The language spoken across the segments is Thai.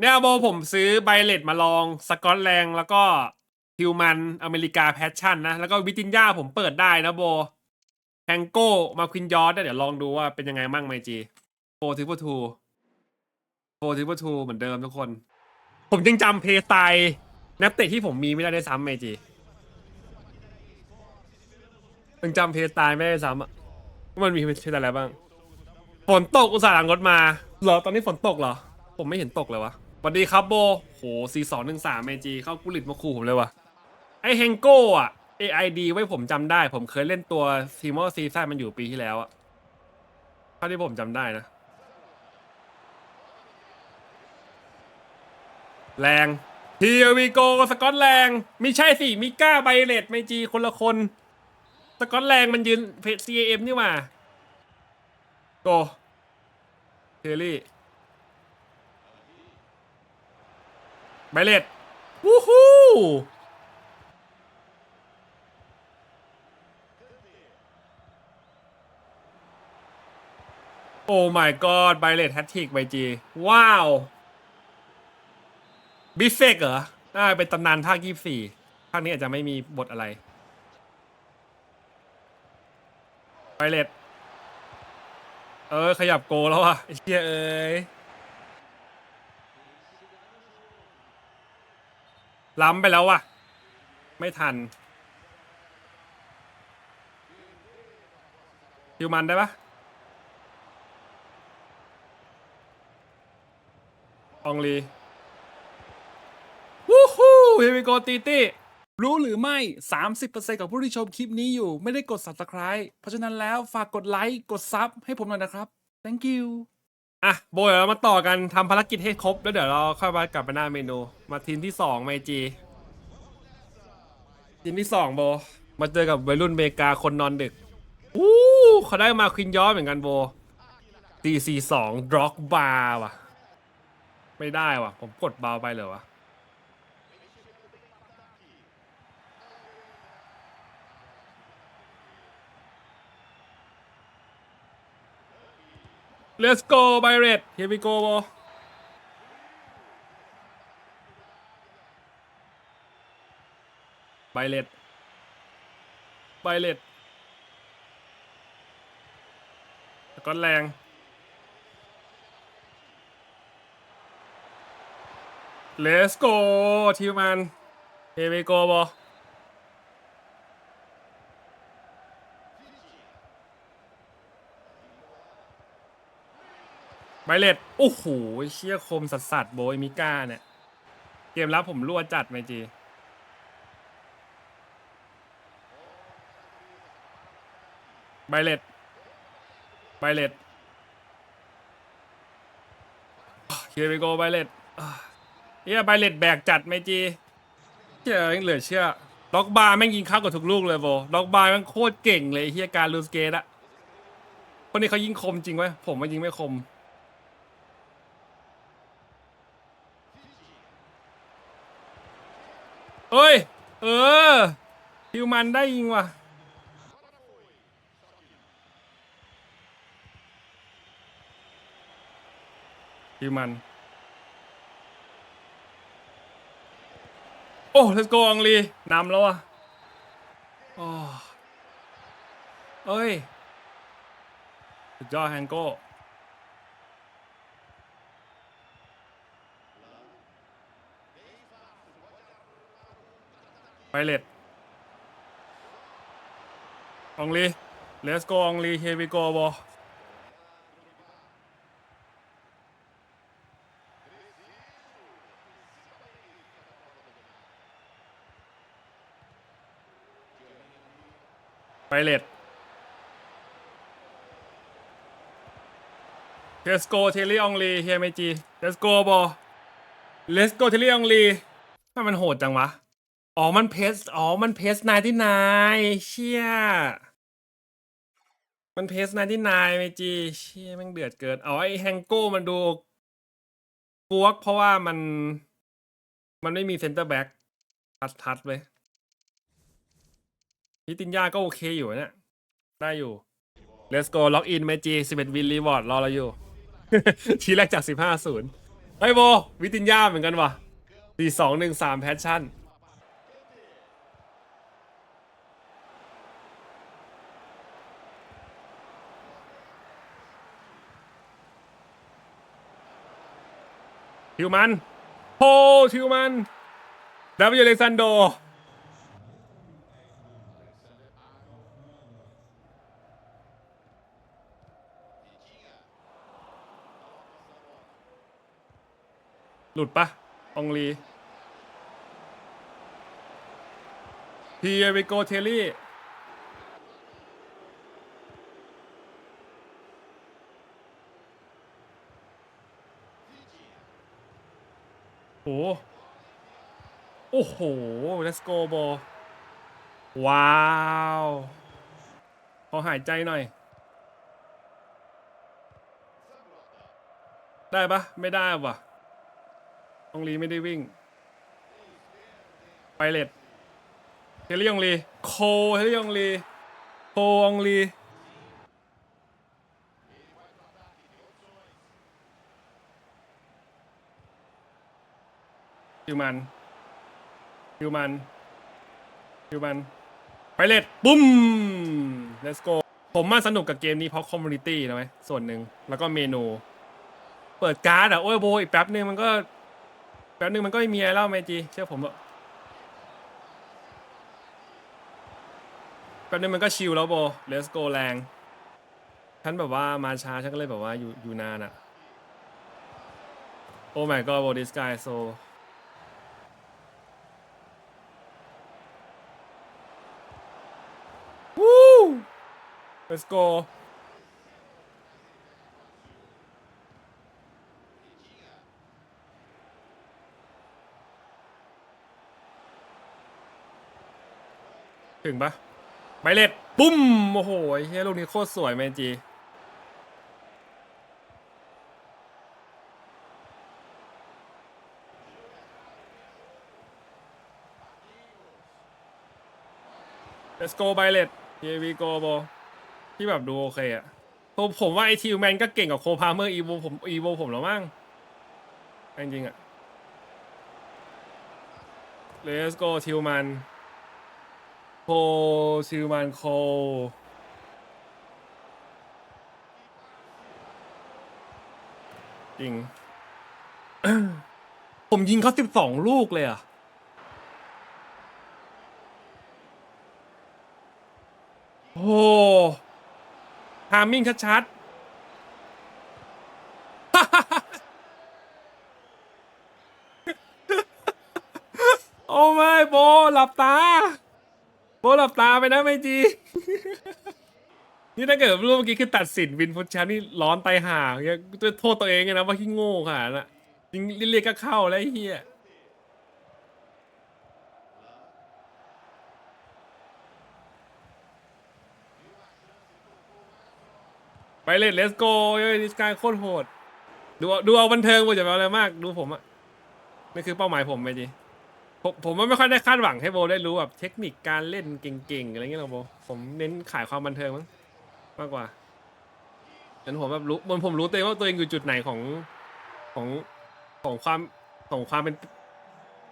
เนี่ยโบผมซื้อไบเลตมาลองสกอตแลงแล้วก็ฮิวมันอเมริกาแพชชั่นนะ แล้วก็วิตินยาผมเปิดได้นะโบแฮงโก้มาควินยอร์ดเดี๋ยวลองดูว่าเป็นยังไงมั่งไมจีโฟทิปทูโฟทิปทูเหมือนเดิมทุกคน ผมยังจำเพย์สไตล์นักเตะที่ผมมีไม่ได้ได้วยซ้ำไมจียังจำเพย์สไตล์ไม่ได้ซ้ำอะว่ามันมีเพย์สไตล์อะไรบ้าง ฝนตกอุตส่าห์หลังรถมาเหรอตอนนี้ฝนตกเหรอ ผมไม่เห็นตกเลยวะ สวัสดีครับโบ โหซีสองหนึ่งสามเมจีเข้ากุลิตมาขู่ผมเลยวะไอเฮงโก้อะ AID ไว้ผมจำได้ ผมเคยเล่นตัวทีมอซีซั่นมันอยู่ปีที่แล้วอะเท่าที่ผมจำได้นะ แรงทีวีโกสกอตแรงไม่ใช่สิ มิก้าไบเลตเมจีคนละคน สกอตแรงมันยืนเพจ CAM นี่หว่าโกเทลลี่ ไบเลตวู้ฮู้โอ้ my god ไบเลตแฮตทิกไบจีว้าวบิฟเฟกเหรอน่าเป็นตำนานภาคยี่สี่ภาคนี้อาจจะไม่มีบทอะไรไบเลตเออ ขยับโกแล้วอะไอ้เชี่ยเอ้ย ล้ำไปแล้วว่ะ ไม่ทันฮิวมันได้ปะอองลีวู้ฮู้เฮมิโกตีตี้รู้หรือไม่ 30%ของผู้ที่ชมคลิปนี้อยู่ ไม่ได้กด subscribe เพราะฉะนั้นแล้วฝากกดไลค์ กดซับให้ผมหน่อยนะครับ thank you อะโบเดี๋ยวเรามาต่อกันทำภารกิจให้ครบ แล้วเดี๋ยวเราค่อยมากลับไปหน้าเมนู มาทีมที่สองไมจีทีมที่สองโบ มาเจอกับวัยรุ่นเมกาคนนอนดึกอู้เขาได้มาควินย้อเหมือนกันโบตีสี่สองดร็อกบาร์ว่ะ ไม่ได้ว่ะ ผมกดเบาไปเลยวะ Let's go Pirate Here we go ไบเลตไบเลตก็แรงเลสโกทีมันเฮเวโกบอ เลตโอ้โหเชี่ยคมสัสสัสโบยมิก้าเนี่ย เกมรับผมรั่วจัดไหมจี ไบเลตไบเลตเฮียไปโกไบเลตเฮียไบเลตแบกจัดไหมจีเชื่อยังเหลือเชื่อล็อกบาร์แม่งยิงเข้ากับทุกลูกเลยโบล็อกบาร์แม่งโคตรเก่งเลยเฮียการลูสเกตอะคนนี้เขายิงคมจริงไหมผมว่ายิงไม่คม เอ้ย เออฮิวมันได้ยิงว่ะ ฮิวมัน โอ้ let's go อองลีนำแล้วอะโอ้เอ้ยสุดยอดแฮงโก้ ไปเลตอองลี let's go อองลี here we go บอไปเลต let's go เทลี่อองลี here ไมจี let's go บอ let's go เทลลี่อองลีทำไมมันโหดจังวะ อ๋อ มันเพส อ๋อ มันเพสนายที่นายเชี่ย มันเพสนายที่นายไมจีเชี่ยแม่งเดือดเกินเอไอ้แฮงโก้มันดูกวกเพราะว่ามัน มันไม่มีเซนเตอร์แบ็กทัดทัดๆเลยนิตินยาก็โอเคอยู่เนี่ย ได้อยู่ let's go ล็อกอินไมจี11วินรีวอร์ดรอเราอยู่ทีแรกจาก15ศูนย์ไอโบวิตินยาเหมือนกันว่ะสี่สองหนึ่งสามแพชชั่น ทิวมันโฮทิวมันดับเบิลยูเลซันโดหลุดปะองลีพีเอริโกเทลีลี่ โอ้โหโอ้โห let's go บว้าวขอหายใจหน่อย ได้ปะไม่ได้ว่ะองลีไม่ได้วิ่ง ไปเลดเฮลิองลีโคเฮลิองลีโคองลีฮิวมัน ฮิวมันฮิวมันไปเลดปุ้ม let's go ผมมาสนุกกับเกมนี้เพราะคอมมูนิตี้นะไหมส่วนหนึ่งแล้วก็เมนู เปิดการ์ดอะ โอ้ยโบอีกแป๊บนึงมันก็ แป๊บนึงมันก็ไม่มีอะไรแล้วเมจีเชื่อผมเถอะแป๊บนึงมันก็ชิลแล้วโบ let's go แรงฉันแบบว่ามาช้าฉันก็เลยแบบว่าอยู่อยู่นานอะโอ้ my god โบ this guy so วู้ let's go ถึงปะไปเล็ดปุ้ม โอ้โหเฮียลูกนี้โคตรสวยเมจี let's go ไปเล็ด here we go บอ ที่แบบดูโอเคอะผมผมว่าไอทิวแมนก็เก่งกว่าโคพาเมอร์อีโวผมอีโวผมแล้วมั้งจริงๆอะ let's go ทิวแมนโคชิวมันโคจริง ผมยิงเขาสิบสองลูกเลยอะโอ้ ทามมิ่งชัดๆ โอ้ไม่โบหลับตา โบหลับตาไปนะไม่จี นี่ถ้าเกิดรูปเมื่อกี้คือตัดสินวินฟุตชมป์นี่ร้อนไตายห่าเนี่ยจะโทษตัวเองไงนะว่าขี้โง่ค่ะน่ะยิงเรียกก็เข้าแล้วเฮีย ไปเลยเลสโกเฮ้ยดิสกายโคตรโหด ดูเอาดูเอาบันเทิงว่าจะเอาอะไรมาก ดูผมอะนี่คือเป้าหมายผมไปจีผมผมว่าไม่ค่อยได้คาดหวังให้โบได้รู้แบบเทคนิคการเล่นเก่งๆอะไรเงี้ยหรอกโบผมเน้นขายความบันเทิงมั้งมากกว่าฉะนั้นผมแบบรู้มันผมรู้ตัวเองว่าตัวเองอยู่จุดไหนของของของความของความเป็น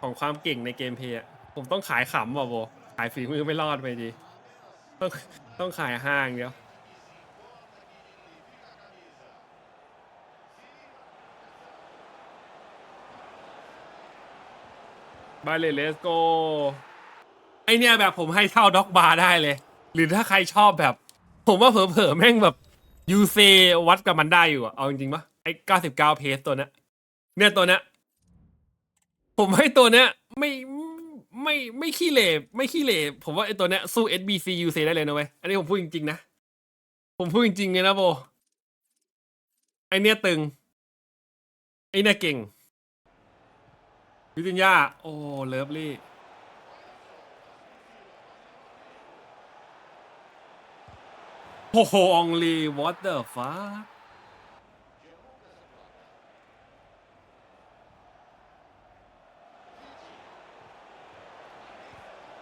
ของความเก่งในเกมเพย์อะผมต้องขายขำว่ะโบขายฝีมือไม่รอดไปดีต้องต้องขายห้างเดียว บาเลเลสโกไอเนี่ยแบบผมให้เท่าด็อกบาร์ได้เลย หรือถ้าใครชอบแบบ ผมว่าเผลอๆแม่งแบบยูเซวัดกับมันได้อยู่อะเอาจริงๆปะไอ99เก้าเพสตัวเนี้ยเนี่ยตัวเนี้ยผมให้ตัวเนี้ยไม่ไม่ไม่ขี้เหร่ไม่ขี้เหร่ผมว่าไอตัวเนี้ยสู้ SBC UC ได้เลยนะเว้ยอันนี้ผมพูดจริงๆนะ ผมพูดจริงๆเลยนะโบไอเนี่ยตึง ไอเนี่ยเก่ง วิทินยาโอ้เลิฟลี่โอ้โหองลี what the fuck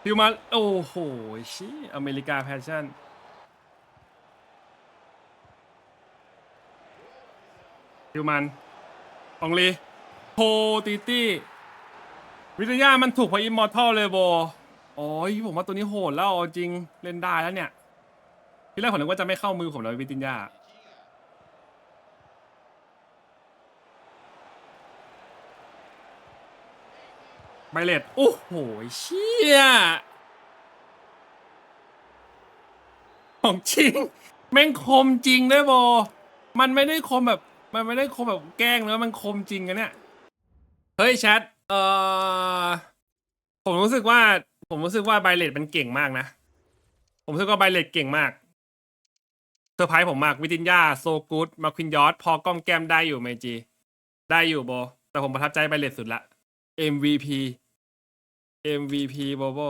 ฟิวมา โอ้โหชิอเมริกาแพชชั่น ฟิวมันองลีโพตีตี้ วิทยามันถูกพราะอิมมอร์ทัลเลยโบโอ้ยผมว่าตัวนี้โหดแล้วเอาจริงเล่นได้แล้วเนี่ยที่แรกผมนึกว่าจะไม่เข้ามือผมแล้ววิทยาไบเลตโอ้โหเชี่ยของจริง แม่งคมจริงด้วยโบ มันไม่ได้คมแบบ มันไม่ได้คมแบบแกล้งนะมันคมจริงกันเนี่ย เฮ้ยแชท เอ่อผมรู้สึกว่า ผมรู้สึกว่าไบเลตมันเก่งมากนะ ผมรู้สึกว่าไบเลตเก่งมากเซอร์ไพรส์ผมมากวิตินยาโซกูดมาควินยอสพอก้อมแก้มได้อยู่ไมจีได้อยู่โบ แต่ผมประทับใจไบเลตสุดละ MVP MVP โบโบ